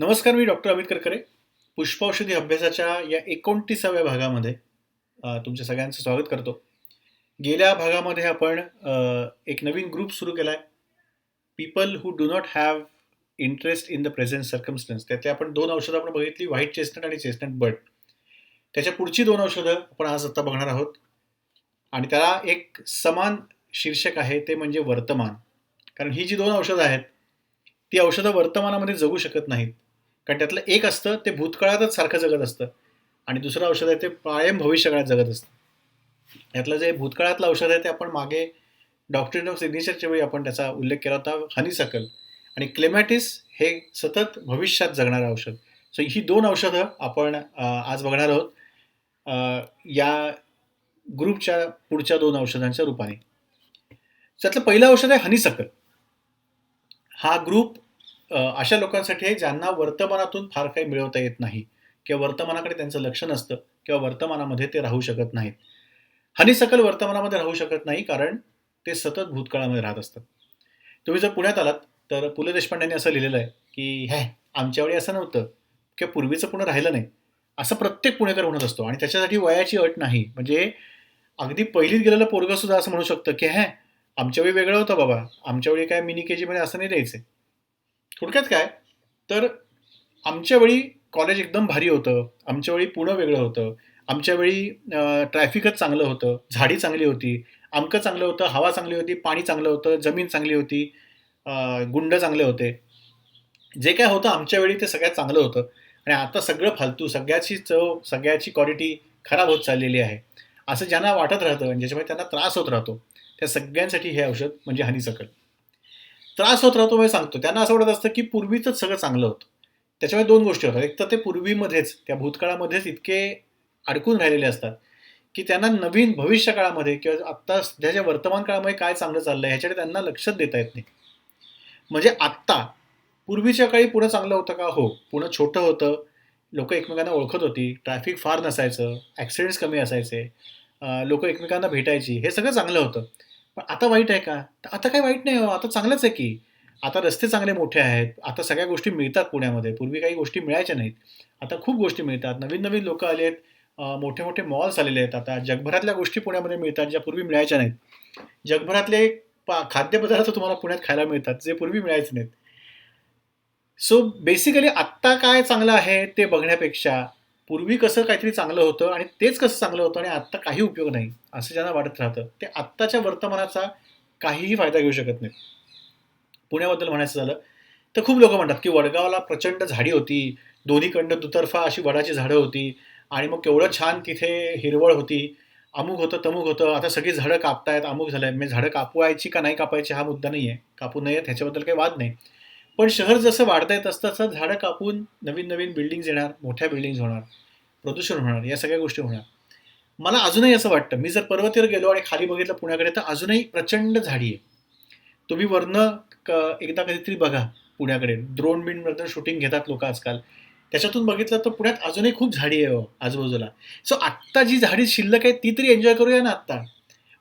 नमस्कार मी डॉक्टर अमित करकरे. पुष्पौषधी अभ्यासाच्या या एकोणतीसाव्या भागामध्ये तुमच्या सगळ्यांचं स्वागत करतो. गेल्या भागामध्ये आपण एक नवीन ग्रुप सुरू केला आहे people who do not have interest in the present circumstances त्यातले आपण दोन औषधं आपण बघितली व्हाईट चेस्टनट आणि चेस्टनट बर्ड त्याच्या पुढची दोन औषधं आपण आज आता बघणार आहोत. आणि त्याला एक समान शीर्षक आहे ते म्हणजे वर्तमान. कारण ही जी दोन औषधं आहेत ती औषधं वर्तमानामध्ये जगू शकत नाहीत. कारण त्यातलं एक असतं ते भूतकाळातच सारखं जगत असतं. आणि दुसरं औषध आहे ते कायम भविष्यकाळात जगत असतं. यातलं जे भूतकाळातलं औषध आहे ते आपण मागे डॉक्टरी ऑफ सिग्नेचरच्या वेळी आपण त्याचा उल्लेख केला होता हनीसकल आणि क्लेमॅटिस हे सतत भविष्यात जगणारं औषध. सो ही दोन औषधं आपण आज बघणार आहोत. या ग्रुपच्या पुढच्या दोन औषधांच्या रूपाने. त्यातलं पहिलं औषध आहे हनीसकल हा ग्रुप अशा लोकांसाठी आहे ज्यांना वर्तमानातून फार काही मिळवता येत नाही किंवा वर्तमानाकडे त्यांचं लक्ष नसतं किंवा वर्तमानामध्ये ते राहू शकत नाहीत. हनीसकल वर्तमानामध्ये राहू शकत नाही कारण ते सतत भूतकाळामध्ये राहत असतात. तुम्ही जर पुण्यात आलात तर पु ल देशपांड्यांनी असं लिहिलेलं आहे की हे आमच्या वेळी असं नव्हतं. किंवा पूर्वीचं पुणे राहिलं नाही. असं प्रत्येक पुणेकर म्हणत असतो आणि त्याच्यासाठी वयाची अट नाही. म्हणजे अगदी पहिलीत गेलेलं पोरगं सुद्धा असं म्हणू शकतं की हे आमच्या वेळी वेगळं होतं बाबा. आमच्या वेळी काय मिनी के जीमध्ये असं नाही द्यायचं. थोडक्यात काय? तर आमच्या वेळी कॉलेज एकदम भारी होतं. आमच्या वेळी पुणं वेगळं होतं. आमच्या वेळी ट्रॅफिकच चांगलं होतं. झाडी चांगली होती. आमकं चांगलं होतं. हवा चांगली होती. पाणी चांगलं होतं. जमीन चांगली होती. गुंड चांगले होते. जे काय होतं आमच्या वेळी ते सगळ्यात चांगलं होतं. आणि आता सगळं फालतू. सगळ्याची चव सगळ्याची क्वालिटी खराब होत चाललेली आहे. असं ज्यांना वाटत राहतं आणि ज्याच्यामुळे त्यांना त्रास होत राहतो त्या सगळ्यांसाठी हे औषध म्हणजे हनीसकल त्रास होत राहतो म्हणजे सांगतो. त्यांना असं वाटत असतं की पूर्वीचंच सगळं चांगलं होतं. त्याच्यामुळे दोन गोष्टी होतात. एक तर ते पूर्वीमध्येच त्या भूतकाळामध्येच इतके अडकून राहिलेले असतात की त्यांना नवीन भविष्य काळामध्ये किंवा आत्ता सध्याच्या वर्तमान काळामध्ये काय चांगलं चाललं आहे ह्याच्याकडे त्यांना लक्षात देता येत नाही. म्हणजे आत्ता पूर्वीच्या काळी पुणं चांगलं होतं का? हो. पुणं छोटं होतं. लोक एकमेकांना ओळखत होती. ट्रॅफिक फार नसायचं. ॲक्सिडेंट्स कमी असायचे. लोक एकमेकांना भेटायची. हे सगळं चांगलं होतं. पण आता वाईट आहे का? तर आता काही वाईट नाही हो आता चांगलंच आहे की. आता रस्ते चांगले मोठे आहेत आता सगळ्या गोष्टी मिळतात पुण्यामध्ये पूर्वी काही गोष्टी मिळायच्या नाहीत. आता खूप गोष्टी मिळतात. नवीन नवीन लोक आले आहेत मोठे मोठे मॉल्स आलेले आहेत आता. जगभरातल्या गोष्टी पुण्यामध्ये मिळतात ज्या पूर्वी मिळायच्या नाहीत. जगभरातले पा खाद्यपदार्थ तुम्हाला पुण्यात खायला मिळतात जे पूर्वी मिळायचे नाहीत. सो बेसिकली आत्ता काय चांगलं आहे ते बघण्यापेक्षा पूर्वी कसं काहीतरी चांगलं होतं आणि तेच कसं चांगलं होतं आणि आत्ता काही उपयोग नाही असं ज्यांना वाटत राहतं ते आत्ताच्या वर्तमानाचा काहीही फायदा घेऊ शकत नाही पुण्याबद्दल म्हणायचं झालं तर खूप लोक म्हणतात की वडगावला प्रचंड झाडी होती दोन्हीकडनं दुतर्फा अशी वडाची झाडं होती आणि मग केवढं छान तिथे हिरवळ होती अमुक होतं तमुक होतं आता सगळी झाडं कापतायत अमुक झालंय म्हणजे झाडं कापवायची का नाही कापायची हा मुद्दा नाही आहे कापू नयेत ह्याच्याबद्दल काही वाद नाही. पण शहर जसं वाढता येत असतं तसं झाडं कापून नवीन नवीन बिल्डिंग्स येणार मोठ्या बिल्डिंग्स होणार प्रदूषण होणार या सगळ्या गोष्टी होणार. मला अजूनही असं वाटतं मी जर पर्वतीवर गेलो आणि खाली बघितलं पुण्याकडे तर अजूनही प्रचंड झाडी आहे. तुम्ही वरनं क एकदा कधीतरी बघा पुण्याकडे. ड्रोन बिनमधून शूटिंग घेतात लोक आजकाल. त्याच्यातून बघितलं तर पुण्यात अजूनही खूप झाडी आहे हो, आजूबाजूला. सो आत्ता जी झाडी शिल्लक आहे ती तरी एन्जॉय करूया ना आत्ता?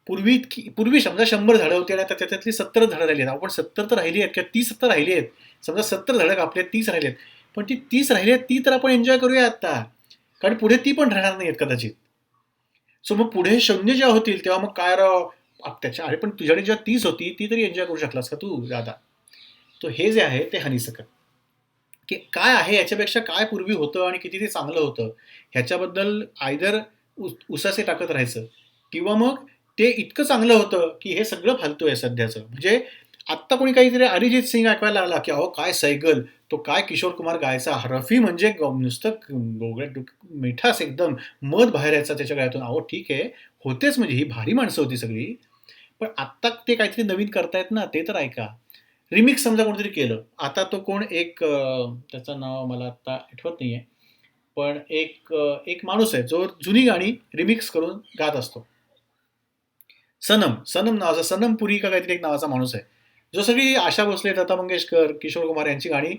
पूर्वी इतकी पूर्वी समजा शंभर झाडं होती आणि आता त्याच्यातली सत्तर झाडं राहिली आहेत. आपण सत्तर तर राहिली आहेत किंवा तीस तर राहिली आहेत. समजा सत्तर झाडं कापली आहेत तीस राहिली आहेत. पण ती तीस राहिली आहेत ती तर आपण एन्जॉय करूया आत्ता कारण पुढे ती पण राहणार नाही आहेत कदाचित. सो मग पुढे शून्य जेव्हा होतील तेव्हा मग काय राव? त्याच्या अरे पण तुझ्याकडे जेव्हा तीस होती ती तरी एन्जॉय करू शकलास का तू दादा तो हे जे आहे ते हनीसकल की काय आहे याच्यापेक्षा काय पूर्वी होतं आणि किती ते चांगलं होतं ह्याच्याबद्दल आयदर उसासे टाकत राहायचं किंवा मग ते इतकं चांगलं होतं की हे सगळं फालतू आहे सध्याचं. म्हणजे आत्ता कोणी काहीतरी अरिजित सिंग ऐकवायला आला की अहो काय सैगल तो काय किशोर कुमार गायचा रफी म्हणजे ग- नुसतं गोगळ्या मिठास एकदम मध बाहेर यायचा त्याच्या गळ्यातून. अहो ठीक आहे होतेच म्हणजे ही भारी माणसं होती सगळी. पण आत्ता ते काहीतरी नवीन करतायत ना ते तर ऐका. रिमिक्स समजा कोणतरी केलं. आता तो कोण एक त्याचं नाव मला आत्ता आठवत नाही आहे पण एक एक माणूस आहे जो जुनी गाणी रिमिक्स करून गात असतो. सनम सनम नावाचा सनम पुरी का काहीतरी एक नावाचा माणूस आहे. जो सगळी आशा भोसले लता मंगेशकर किशोर कुमार यांची गाणी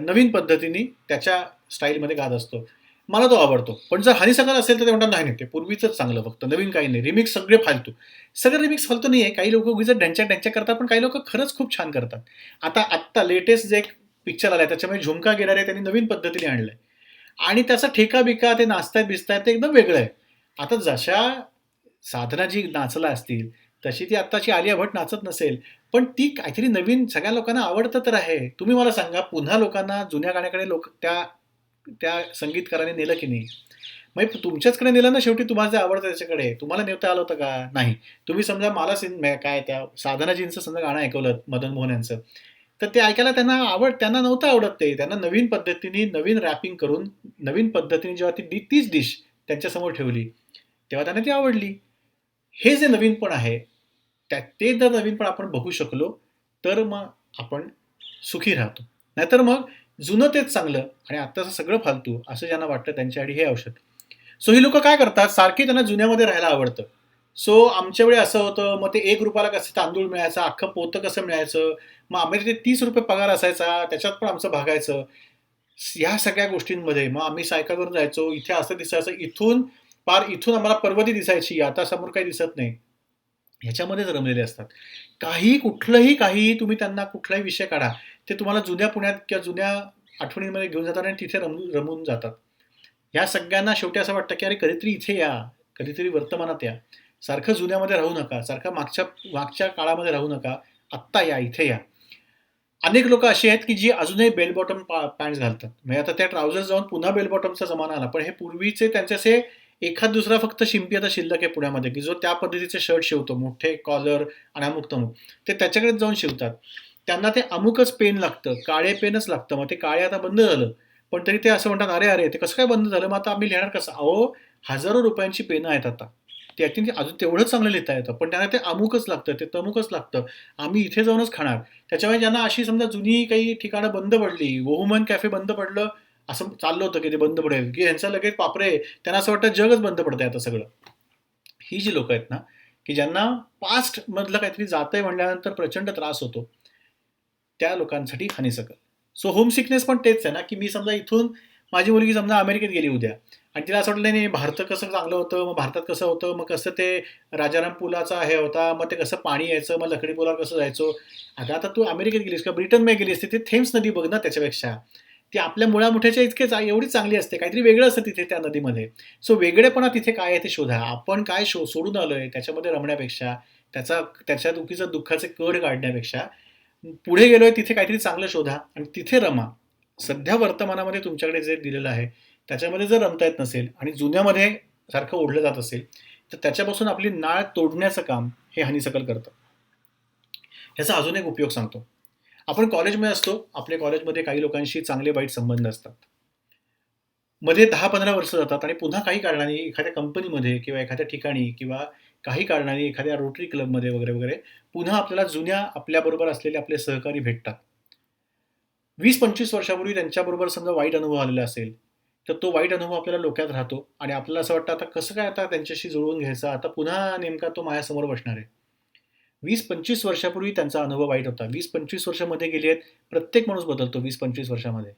नवीन पद्धतीने त्याच्या स्टाईलमध्ये गात असतो. मला तो आवडतो. पण जर हनीसकल असेल तर ते म्हणतात नाही नाही ते पूर्वीचंच चांगलं फक्त नवीन काही नाही रिमिक्स सगळे फालतू. सगळं रिमिक्स फालतू नाही आहे काही लोक उगीच डॅन्च्या डॅन्च्या करतात पण काही लोक खरंच खूप छान करतात. आता आत्ता लेटेस्ट जे एक पिक्चर आलाय त्याच्यामध्ये झुमका गिरारे त्यांनी नवीन पद्धतीने आणलंय. आणि त्याचा ठेका बिका ते नाचतायत बिचतायत ते एकदम वेगळं आहे. आता जशा साधना जी नाचला असतील तशी ती आत्ताची आलिया भट नाचत नसेल पण ती काहीतरी नवीन सगळ्या लोकांना आवडतं तर आहे. तुम्ही मला सांगा पुन्हा लोकांना जुन्या गाण्याकडे लोक त्या त्या संगीतकाराने नेलं की नाही? मग तुमच्याचकडे नेलं ना शेवटी तुम्हाला जे आवडतं त्याच्याकडे तुम्हाला नेता आलं होतं का? नाही. तुम्ही समजा मला सिन काय त्या साधनाजींचं समजा गाणं ऐकवलं मदन मोहन यांचं. तर ते ऐकायला त्यांना आवड त्यांना नव्हतं आवडत ते. त्यांना नवीन पद्धतीने नवीन रॅपिंग करून नवीन पद्धतीने जेव्हा ती तीच डिश त्यांच्यासमोर ठेवली तेव्हा त्यांना ती आवडली. हे जे नवीनपण आहे त्या ते जर नवीनपण आपण बघू शकलो तर मग आपण सुखी राहतो. नाहीतर मग जुनं तेच चांगलं आणि आत्ताचं सगळं फालतू असं ज्यांना वाटतं त्यांच्यासाठी हे औषध. सो ही लोक काय करतात? सारखी त्यांना जुन्यामध्ये राहायला आवडतं. सो आमच्या वेळी असं होतं मग ते एक रुपयाला कसं तांदूळ मिळायचा अख्खं पोतं कसं मिळायचं मग आम्ही ते तीस रुपये पगार असायचा त्याच्यात पण आमचं भागायचं. ह्या सगळ्या गोष्टींमध्ये मग आम्ही सायकलवर जायचो इथे असं दिसायचं इथून पार इथून आम्हाला पर्वती दिसायची आता समोर काही दिसत नाही. ह्याच्यामध्येच रमलेले असतात. काही कुठलंही काहीही तुम्ही त्यांना कुठलाही विषय काढा ते तुम्हाला जुन्या पुण्यात किंवा जुन्या आठवणींमध्ये घेऊन जातात आणि तिथे रमून रमून जातात. ह्या सगळ्यांना शेवटी असं वाटतं की अरे कधीतरी इथे या कधीतरी वर्तमानात या. सारखं जुन्यामध्ये राहू नका सारखं मागच्या मागच्या काळामध्ये राहू नका आत्ता या इथे या. अनेक लोक अशी आहेत की जी अजूनही बेल बॉटम पॅन्ट घालतात. म्हणजे आता त्या ट्राउझर्स जाऊन पुन्हा बेल बॉटमचा जमाना आला पण हे पूर्वीचे त्यांचे असे एखाद दुसरा फक्त शिंपी आता शिल्लक आहे पुण्यामध्ये की जो त्या पद्धतीचे शर्ट शिवतो मोठे कॉलर आणि अमुक तमुक ते त्याच्याकडेच जाऊन शिवतात. त्यांना ते अमुकच पेन लागतं काळे पेनच लागतं. मग ते काळे आता बंद झालं पण तरी ते असं म्हणतात अरे अरे ते कसं काय बंद झालं? मग आता आम्ही लिहिणार कसं? अहो हजारो रुपयांची पेनं आहेत आता. ते अजून तेवढंच चांगलं लिहिता येतं पण त्यांना ते अमुकच लागतं ते तमुकच लागतं. आम्ही इथे जाऊनच खाणार. त्याच्यामुळे ज्यांना अशी समजा जुनी काही ठिकाणं बंद पडली वहुमन कॅफे बंद पडलं असं चाललं होतं की ते बंद पडेल की ह्यांचं लगेच पापरे त्यांना असं वाटतं जगच बंद पडतंय आता सगळं. ही जी लोक आहेत ना की ज्यांना पास्ट मधलं काहीतरी जातंय म्हणल्यानंतर प्रचंड त्रास होतो त्या लोकांसाठी हानिसकल सो होम सिकनेस पण तेच आहे ना की मी समजा इथून माझी मुलगी समजा अमेरिकेत गेली उद्या आणि तिला असं वाटलं नाही भारत कसं चांगलं होतं मग भारतात कसं होतं मग कसं ते राजाराम पुलाचा हे होता मग ते कसं पाणी यायचं मग लकडी पुलावर कसं जायचो? अगं आता तू अमेरिकेत गेलीस किंवा ब्रिटनमध्ये गेलीस तिथे थेम्स नदी बघ ना त्याच्यापेक्षा ती आपल्या मुळामुठ्याच्या इतकेच एवढी चांगली असते काहीतरी वेगळं असतं तिथे त्या नदीमध्ये. सो वेगळेपणा तिथे काय आहे ते शोधा. आपण काय शो सोडून आलो आहे त्याच्यामध्ये रमण्यापेक्षा त्याचा त्याच्या दुखीचं दुःखाचे कड काढण्यापेक्षा पुढे गेलोय तिथे काहीतरी चांगलं शोधा आणि तिथे रमा. सध्या वर्तमानामध्ये तुमच्याकडे जे दिलेलं आहे त्याच्यामध्ये जर रमता येत नसेल आणि जुन्यामध्ये सारखं ओढलं जात असेल तर त्याच्यापासून आपली नाळ तोडण्याचं काम हे हनीसकल करतं. ह्याचा अजून एक उपयोग सांगतो. आपण कॉलेजमध्ये असतो आपल्या कॉलेजमध्ये काही लोकांशी चांगले वाईट संबंध असतात. मध्ये दहा पंधरा वर्ष जातात आणि पुन्हा काही कारणाने एखाद्या कंपनीमध्ये किंवा एखाद्या ठिकाणी किंवा काही कारणाने एखाद्या रोटरी क्लबमध्ये वगैरे वगैरे पुन्हा आपल्याला जुन्या आपल्याबरोबर असलेले आपले सहकारी भेटतात. वीस पंचवीस वर्षापूर्वी त्यांच्याबरोबर समजा वाईट अनुभव आलेला असेल तर तो वाईट अनुभव आपल्याला डोक्यात राहतो आणि आपल्याला असं वाटतं आता कसं काय आता त्यांच्याशी जुळवून घ्यायचं? आता पुन्हा नेमका तो माझ्यासमोर बसणार आहे. वीस पंचवीस वर्षापूर्वी त्यांचा अनुभव वाईट होता. वीस पंचवीस वर्षामध्ये गेले आहेत प्रत्येक माणूस बदलतो वीस पंचवीस वर्षामध्ये.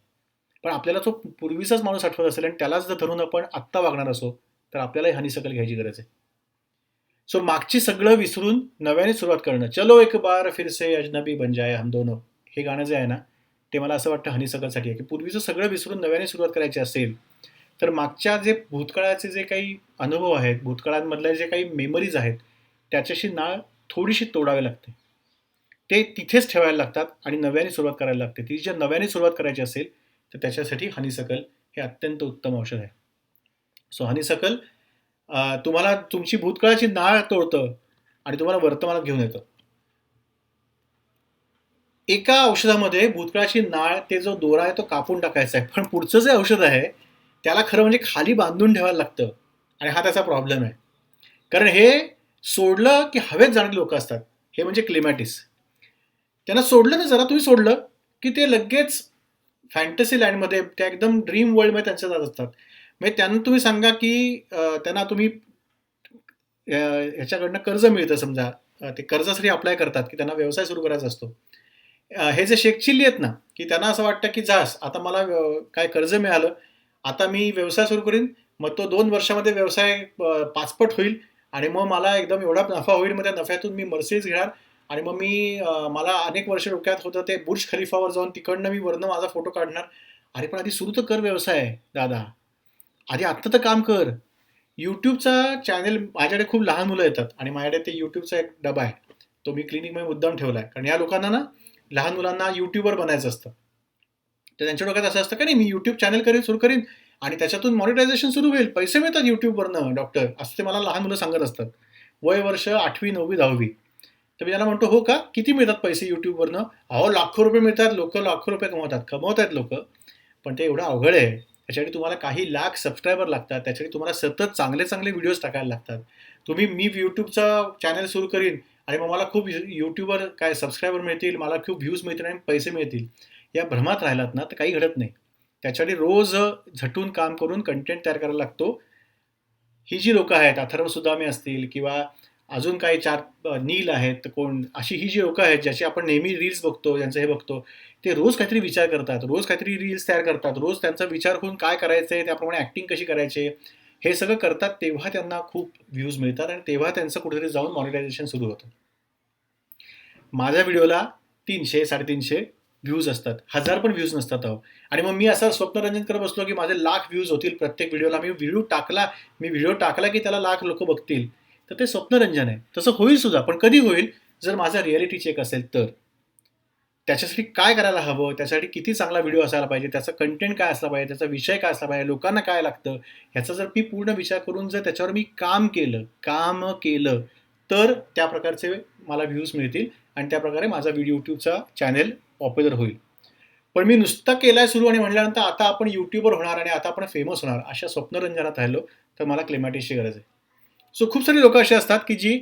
पण आपल्याला तो पूर्वीचाच माणूस आठवत असेल आणि त्यालाच जर धरून आपण आत्ता वागणार असो तर आपल्यालाही हानिसकल घ्यायची गरज आहे. सो मागची सगळं विसरून नव्याने सुरुवात करणं. चलो एक बार फिर से अजनबी बन जाय हम दोनो. हे गाणं जे आहे ना ते मला असं वाटतं हनीसकलसाठी आहे. की पूर्वीचं सगळं विसरून नव्याने सुरुवात करायची असेल तर मागच्या जे भूतकाळाचे जे काही अनुभव आहेत भूतकाळांमधले जे काही मेमरीज आहेत त्याच्याशी नाळ थोडीशी तोडावी लागते. ते तिथेच ठेवायला लागतात आणि नव्याने सुरुवात करायला लागते. ती जर नव्याने सुरुवात करायची असेल तर त्याच्यासाठी हनीसकल हे अत्यंत उत्तम औषध आहे. सो हनीसकल तुम्हाला तुमची भूतकाळाची नाळ तोडतं आणि तुम्हाला वर्तमानात घेऊन येतं. एका औषधामध्ये भूतकाळाची नाळ ते जो दोरा आहे तो कापून टाकायचा आहे. पण पुढचं जे औषध आहे त्याला खरं म्हणजे खाली बांधून ठेवायला लागतं आणि हा त्याचा प्रॉब्लेम आहे. कारण हे सोडलं की हवेत जाणारी लोक असतात. हे म्हणजे क्लिमॅटिस त्यांना सोडलं ना जरा तुम्ही सोडलं की ते लगेच फॅन्टसी लँडमध्ये त्या एकदम ड्रीम वर्ल्डमध्ये त्यांच्या जात असतात. म्हणजे त्यांना तुम्ही सांगा की त्यांना तुम्ही ह्याच्याकडनं कर्ज मिळतं समजा. ते कर्जासाठी अप्लाय करतात की त्यांना व्यवसाय सुरू करायचा असतो. हे जे शेख चिल्ली आहेत ना की त्यांना असं वाटतं की जास आता मला काय कर्ज मिळालं आता मी व्यवसाय सुरू करीन मग तो दोन वर्षामध्ये व्यवसाय पाचपट होईल आणि मग मला एकदम एवढा नफा होईल मग त्या नफ्यातून मी मर्सिडीज घेणार. आणि मग मी मला अनेक वर्ष डोक्यात होतं ते बुर्ज खलिफावर जाऊन तिकडनं मी वरनं माझा फोटो काढणार. अरे पण आधी सुरू तर कर व्यवसाय दादा. आधी आत्ता तर काम कर. यूट्यूबचा चॅनल माझ्याकडे खूप लहान मुलं येतात आणि माझ्याकडे ते यूट्यूबचा एक डबा आहे. तो मी क्लिनिकमध्ये मुद्दाम ठेवला आहे कारण या लोकांना ना लहान मुलांना यूट्यूबवर बनायचं असतं. तर त्यांच्या डोक्यात असं असतं का नाही मी यूट्यूब चॅनल करीन सुरू करीन. आणि त्याच्यातून मॉनिटायझेशन सुरू होईल. पैसे मिळतात यूट्यूबवरनं डॉक्टर असं ते मला लहान मुलं सांगत असतात. वय वर्ष आठवी नववी दहावी. तर मी त्याला म्हणतो हो का? किती मिळतात पैसे यूट्यूबवरनं अहो लाखो रुपये मिळतात. लोक लाखो रुपये कमवतात. कमवत आहेत लोक. पण ते एवढं अवघड आहे. त्याच्यासाठी तुम्हाला काही लाख सबस्क्रायबर लागतात. त्याच्यासाठी तुम्हाला सतत चांगले चांगले व्हिडिओज टाकायला लागतात. तुम्ही मी यूट्यूबचा चॅनल सुरू करीन आणि मग मला खूप यूट्यूबर काय सबस्क्रायबर मिळतील? मला खूप व्ह्यूज मिळतील आणि पैसे मिळतील. या भ्रमात राहिलात ना तर काही घडत नाही. त्याच्यासाठी रोज झटून काम करून कंटेंट तयार करायला लागतो. ही जी लोकं आहेत अथर्व सुदामे असतील किंवा अजून काही चार नील आहेत कोण अशी ही जी लोकं आहेत ज्याची आपण नेहमी रील्स बघतो ज्यांचं हे बघतो ते रोज काहीतरी विचार करतात रोज काहीतरी रील्स तयार करतात रोज त्यांचा विचार होऊन काय करायचं आहे त्याप्रमाणे ॲक्टिंग कशी करायची हे सगळं करतात तेव्हा त्यांना खूप व्ह्यूज मिळतात आणि तेव्हा त्यांचं कुठेतरी जाऊन मॉनिटायझेशन सुरू होतं. माझ्या व्हिडिओला तीनशे साडेतीनशे व्ह्यूज असतात. हजार पण व्ह्यूज नसतात अहो. आणि मग मी असं स्वप्नरंजन करत बसलो की माझे लाख व्ह्यूज होतील प्रत्येक व्हिडिओला. मी व्हिडिओ टाकला मी व्हिडिओ टाकला की त्याला लाख लोक बघतील. तर ते स्वप्नरंजन आहे. तसं होईल सुद्धा पण कधी होईल? जर माझा रियालिटी चेक असेल तर. त्याच्यासाठी काय करायला हवं? त्यासाठी किती चांगला व्हिडिओ असायला पाहिजे? त्याचा कंटेंट काय असला पाहिजे? त्याचा विषय काय असला पाहिजे? लोकांना काय लागतं? ह्याचा जर मी पूर्ण विचार करून जर त्याच्यावर मी काम केलं काम केलं तर त्या प्रकारचे मला व्ह्यूज मिळतील. आणि त्या प्रकारे माझा व्हिडिओ यूट्यूबचा चॅनेल पॉप्युलर होईल. पण मी नुसता केलाय सुरू आणि म्हटल्यानंतर आता आपण यूट्यूबर होणार आणि आता आपण फेमस होणार अशा स्वप्नरंजनात राहिलो तर मला क्लेमॅटिसची गरज आहे. सो खूप सारी लोक अशी असतात की जी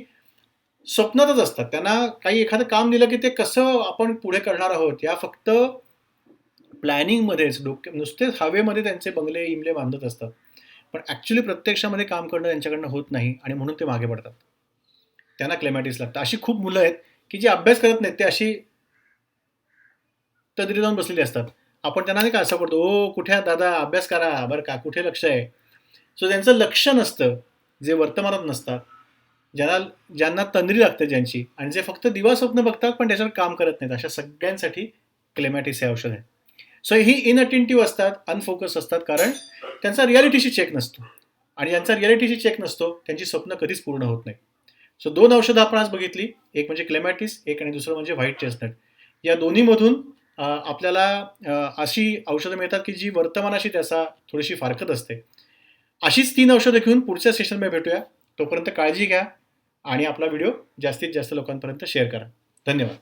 स्वप्नातच असतात. त्यांना काही एखादं काम दिलं की ते कसं आपण पुढे करणार आहोत या फक्त प्लॅनिंगमध्येच डोके नुसतेच हवेमध्ये त्यांचे बंगले इमले बांधत असतात. पण ॲक्च्युली प्रत्यक्षामध्ये काम करणं त्यांच्याकडनं होत नाही आणि म्हणून ते मागे पडतात. त्यांना क्लेमॅटिस लागतं. अशी खूप मुलं आहेत की जी अभ्यास करत नाहीत ते अशी तंद्री जाऊन बसलेली असतात. आपण त्यांना नाही का असं पडतो ओ कुठे दादा? अभ्यास करा. बरं का? कुठे लक्ष आहे? सो त्यांचं लक्ष नसतं जे वर्तमानात नसतात ज्यांना ज्यांना तंद्री लागते ज्यांची आणि जे फक्त दिवा स्वप्न बघतात पण त्याच्यावर काम करत नाहीत अशा सगळ्यांसाठी क्लेमॅटिस हे औषध आहे. सो ही इनअटेंटिव्ह असतात अनफोकस असतात कारण त्यांचा रियालिटीशी चेक नसतो. आणि ज्यांचा रियालिटीशी चेक नसतो त्यांची स्वप्न कधीच पूर्ण होत नाही. सो दोन औषधं आपण आज बघितली एक म्हणजे क्लेमॅटिस एक आणि दुसरं म्हणजे व्हाईट चेस्टनट या दोन्हीमधून आपल्याला अशी औषधं मिळतात की जी वर्तमानाशी त्याचा थोडीशी फारकत असते. अशीच तीन औषधं घेऊन पुढच्या सेशनमध्ये भेटूया. तोपर्यंत काळजी घ्या आणि आपला व्हिडिओ जास्तीत जास्त लोकांपर्यंत शेअर करा. धन्यवाद.